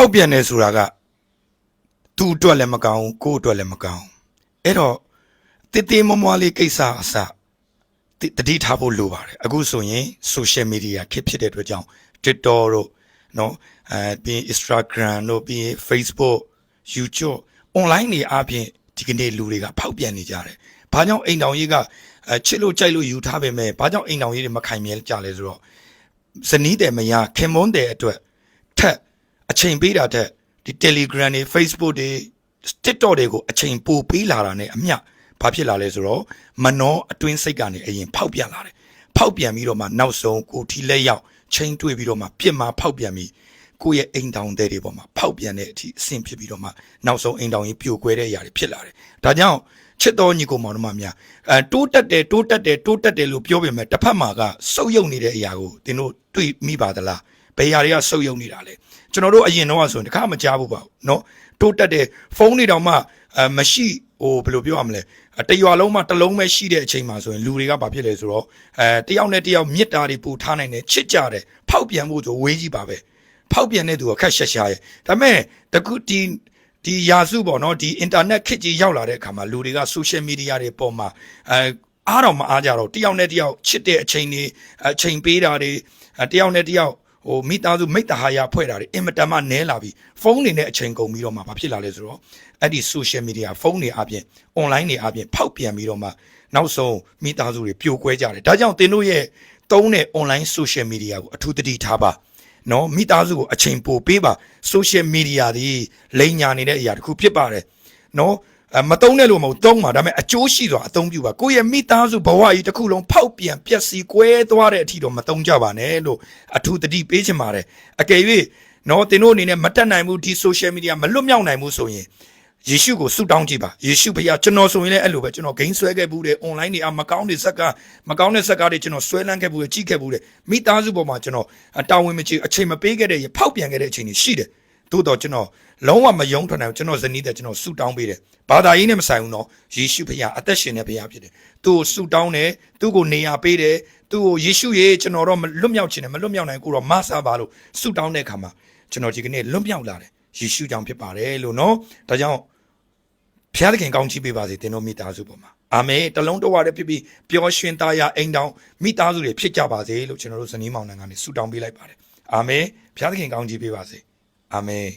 ဖောက်ပြန်နေဆိုတာကသူ့အတွက်လည်းမကောင်းဘူးကိုယ့်အတွက်လည်းမကောင်းဘူးအဲ့တော့တိတိမမွားလေးကိစ္စအစတတတိထားဖို့လိုပါတယ်အခုဆိုရင် social media ခေတ်ဖြစ်တဲ့အတွက်ကြောင့် TikTok တို့နော်အဲပြီးရင် Instagram တို့ပြီးရင် Facebook YouTube online တွေအပြင်ဒီကနေ့လူတွေကဖောက်ပြန်နေကြတယ်။ဘာကြောင့်အိမ်တောင်ကြီးကအဲချစ်လို့ကြိုက်လို့ယူထားပေမဲ့ဘာကြောင့်အိမ်တောင်ကြီးတွေမခိုင်မြဲကြလဲဆိုတော့ဇနီးတယ်မယားခင်မွန်းတယ်အတွက်ထက် အချိန်ပေးတာတက်ဒီ Telegram တွေ Facebook တွေ TikTok တွေကိုအချိန်ပိုပေးလာတာနဲ့အမျှဘာဖြစ်လာလဲဆိုတော့မနှောအတွင်းစိတ်ကနေအရင်ဖောက်ပြန်လာတယ်ဖောက်ပြန်ပြီးတော့မှနောက်ဆုံးကိုထီလက်ရောက်ချိန်တွေ့ပြီးတော့မှပြစ်မှာဖောက်ပြန်ပြီးကိုယ့်ရဲ့အိမ်တောင်တဲ့တွေပေါ်မှာဖောက်ပြန်တဲ့အထိအဆင့်ဖြစ်ပြီးတော့မှနောက်ဆုံးအိမ်တောင်ကြီးပြိုကွဲတဲ့အရာတွေဖြစ်လာတယ်ဒါကြောင့်ချစ်တော်ညီကိုမောင်တို့မများအဲတိုးတက်တယ်တိုးတက်တယ်တိုးတက်တယ်လို့ပြောပေမဲ့တစ်ဖက်မှာကစုပ်ယုပ်နေတဲ့အရာကိုသင်တို့တွေ့မိပါသလားဘယ်အရာတွေကစုပ်ယုပ်နေတာလဲ ကျွန်တော်တို့အရင်တော့ဆိုရင်တခါမကြားဘူးပါဘူးเนาะတိုးတက်တယ်ဖုန်းတွေတောင်မှအဲမရှိဟိုဘယ်လိုပြောရမလဲအဲတရွာလုံးမှာတစ်လုံးပဲရှိတဲ့အချိန်မှာဆိုရင်လူတွေကဘာဖြစ်လဲဆိုတော့အဲတယောက်နဲ့တယောက်မြစ်တာတွေပူထားနိုင်တယ်ချစ်ကြတယ်ဖောက်ပြန်ဖို့ဆိုဝေးကြီးပါပဲဖောက်ပြန်တဲ့သူကခက်ရှာရှာရဲ့ဒါပေမဲ့တကူဒီဒီယာစုပေါ့နော်ဒီအင်တာနက်ခေတ်ကြီးရောက်လာတဲ့အခါမှာလူတွေကဆိုရှယ်မီဒီယာတွေပေါ်မှာအဲအားတော့မအားကြတော့တယောက်နဲ့တယောက်ချစ်တဲ့အချိန်တွေအချိန်ပေးတာတွေအဲတယောက်နဲ့တယောက် ဟိုမိသားစုမိတ္တဟာယဖွဲ့တာတွေအင်မတန်မှနဲလာပြီဖုန်းတွေနဲ့အချိန်ကုန်ပြီးတော့မှဘာဖြစ်လာလဲဆိုတော့အဲ့ဒီ social media ဖုန်းတွေအပြင် online တွေအပြင်ဖောက်ပြန်ပြီးတော့မှနောက်ဆုံးမိသားစုတွေပြိုကွဲကြတယ်ဒါကြောင့်သင်တို့ရဲ့သုံးတဲ့ online social media ကိုအထူးသတိထားပါနော်မိသားစုကိုအချိန်ပိုပေးပါ social media တွေလိန်ညာနေတဲ့အရာတစ်ခုဖြစ်ပါတယ်နော်အ မတုံးနဲ့လို့မဟုတ်သုံးပါဒါပေမဲ့အကျိုးရှိစွာအသုံးပြုပါကိုယ့်ရဲ့မိသားစုဘဝကြီးတစ်ခုလုံးဖောက်ပြန်ပျက်စီးကွဲသွားတဲ့အထိတော့မသုံးကြပါနဲ့လို့အထူးသတိပေးချင်ပါတယ်အကယ်၍နော်သင်တို့အနေနဲ့မတက်နိုင်ဘူးဒီ social media မလွတ်မြောက်နိုင်ဘူးဆိုရင်ယေရှုကိုဆုတောင်းကြည့်ပါယေရှုဖေကျွန်တော်ဆိုရင်လည်းအဲ့လိုပဲကျွန်တော်ဂိမ်းဆွဲခဲ့ဘူးတယ် online တွေအမကောင်းတွေဇက်ကမကောင်းတဲ့ဇက်ကတွေကျွန်တော်ဆွဲလန်းခဲ့ဘူးတယ်ကြည့်ခဲ့ဘူးတယ်မိသားစုပေါ်မှာကျွန်တော်တာဝန်မချအချိန်မပေးခဲ့တဲ့ဖောက်ပြန်ခဲ့တဲ့အချိန်တွေရှိတယ် သို့တော့ကျွန်တော်လုံးဝမယုံထွန်းနိုင်ဘူးကျွန်တော်ဇနီးတဲ့ကျွန်တော်ဆူတောင်းပေးတယ်ဘာသာရေးနဲ့မဆိုင်ဘူးနော်ယေရှုဖခင်အသက်ရှင်တဲ့ဖခင်ဖြစ်တယ်သူ့ကိုဆူတောင်းတယ်သူ့ကိုနေရာပေးတယ်သူ့ကိုယေရှုရဲ့ကျွန်တော်တော့မလွတ်မြောက်ခြင်းနဲ့မလွတ်မြောက်နိုင်ကိုတော့မဆာပါလို့ဆူတောင်းတဲ့အခါမှာကျွန်တော်ဒီကနေ့လွတ်မြောက်လာတယ်ယေရှုကြောင့်ဖြစ်ပါတယ်လို့နော်ဒါကြောင့်ဖခင်သခင်ကောင်းချီးပေးပါစေသင်တို့မိသားစုပေါ်မှာအာမင်တလုံးတော်ရတဲ့ဖြစ်ပြီးပျော်ရွှင်သားရအိမ်တောင်မိသားစုတွေဖြစ်ကြပါစေလို့ကျွန်တော်တို့ဇနီးမောင်နှံကနေဆုတောင်းပေးလိုက်ပါတယ်အာမင်ဖခင်သခင်ကောင်းချီးပေးပါစေ အာမင်